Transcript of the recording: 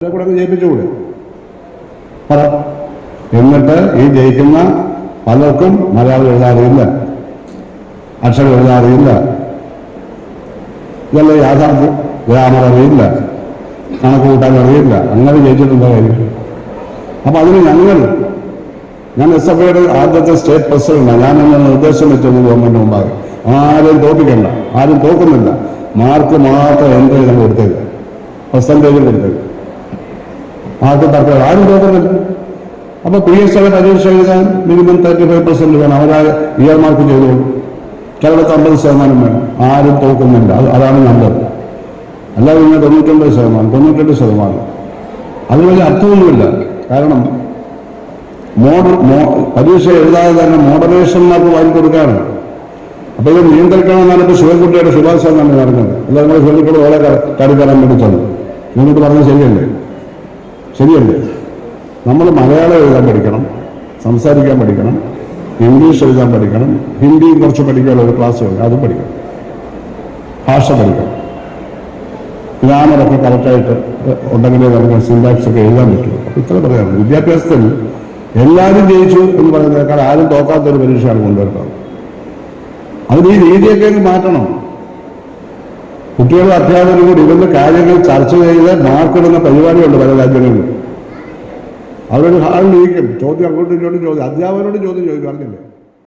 കൂടെ ജയിപ്പിച്ചുകൂടെ? പറ. എന്നിട്ട് ഈ ജയിക്കുന്ന പലർക്കും മലയാളം എഴുതാറിയില്ല അക്ഷരം എഴുതാറിയില്ല ഇതല്ല യാഥാർത്ഥ്യം. ഗ്രാമർ അറിയില്ല. കണക്ക് കൂട്ടാൻ അറിയില്ല. അങ്ങനെ ജയിച്ചിട്ടുണ്ടോ കാര്യം? അപ്പൊ അതിന് ഞങ്ങൾ ഞാൻ എസ് എഫ് ഐയുടെ ആദ്യത്തെ സ്റ്റേറ്റ് പ്രസിഡന്റാണ് ഞാൻ എന്നെ നിർദ്ദേശം വെച്ചത് ഗവൺമെന്റ് മുമ്പാകെ. ആരും തോപ്പിക്കണ്ട ആരും തോക്കുന്നില്ല മാർക്ക് മാത്രം എൻട്രി ചെയ്ത് എടുത്തേക്ക് പെർസെന്റേജ് കൊടുത്തേക്ക്. മാർക്ക് തർക്കം ആരും തോക്കുന്നില്ല അപ്പൊ പി എസ് സെവൻ പരീക്ഷ എഴുതാൻ മിനിമം തേർട്ടി ഫൈവ് പെർസെന്റ് വേണം. അവരാ ഇയർ മാർക്ക് ചെയ്തോളൂ. കേരളത്തിൽ അമ്പത് ശതമാനം വേണം. ആരും തോക്കുന്നില്ല അതാണ് നല്ലത്. അല്ലാതെ ഇങ്ങനെ തൊണ്ണൂറ്റൊമ്പത് ശതമാനം തൊണ്ണൂറ്റെട്ട് ശതമാനം. അതിന് വലിയ അർത്ഥമൊന്നുമില്ല. കാരണം മോഡൽ പരീക്ഷ എഴുതാതെ തന്നെ മോഡറേഷൻ മാർക്ക് വാങ്ങി കൊടുക്കാണ്. അപ്പൊ ഇത് നിയന്ത്രിക്കണമെന്നാണ് ഇപ്പൊ ശിവൻകുട്ടിയുടെ ശുപാർശ എന്നാണ് നടക്കുന്നത് അല്ലാതെ നമ്മൾ ശിവൻകുട്ടിയോട് ഓളെ കടിക്കാനാൻ വേണ്ടി തന്നു ശിവൻകുട്ടി പറഞ്ഞത് ശരിയല്ലേ? ശരിയല്ലേ? നമ്മൾ മലയാളം എഴുതാൻ പഠിക്കണം സംസാരിക്കാൻ പഠിക്കണം ഇംഗ്ലീഷ് എഴുതാൻ പഠിക്കണം ഹിന്ദിയും കുറച്ച് പഠിക്കാനുള്ള ഒരു ക്ലാസ് വേണം അതും പഠിക്കണം. ഭാഷ പഠിക്കണം. ഗ്രാമറൊക്കെ കറക്റ്റായിട്ട് ഉണ്ടെങ്കിലേ നമുക്ക് സിൻഡാക്സ് ഒക്കെ എഴുതാൻ പറ്റുള്ളൂ ഇത്ര പറയാനുള്ളൂ. വിദ്യാഭ്യാസത്തിൽ എല്ലാവരും ജയിച്ചു എന്ന് പറയുന്നതിനേക്കാൾ ആരും തോക്കാത്ത ഒരു പരീക്ഷയാണ് കൊണ്ടുവരുന്നത്. അതിന് ഈ രീതിയൊക്കെ മാറ്റണം. കുട്ടികളും അധ്യാപകരും കൂടി ഇവരുടെ കാര്യങ്ങൾ ചർച്ച ചെയ്ത് മാർക്കിടുന്ന പരിപാടിയുണ്ട് പല രാജ്യങ്ങളിലും. അവരൊരു ഹാളിൽ ഇരിക്കും ചോദ്യം അങ്ങോട്ടും ഇങ്ങോട്ടും ചോദ്യം അധ്യാപകരോട് ചോദ്യം ചോദിക്കും. അറിഞ്ഞില്ലേ?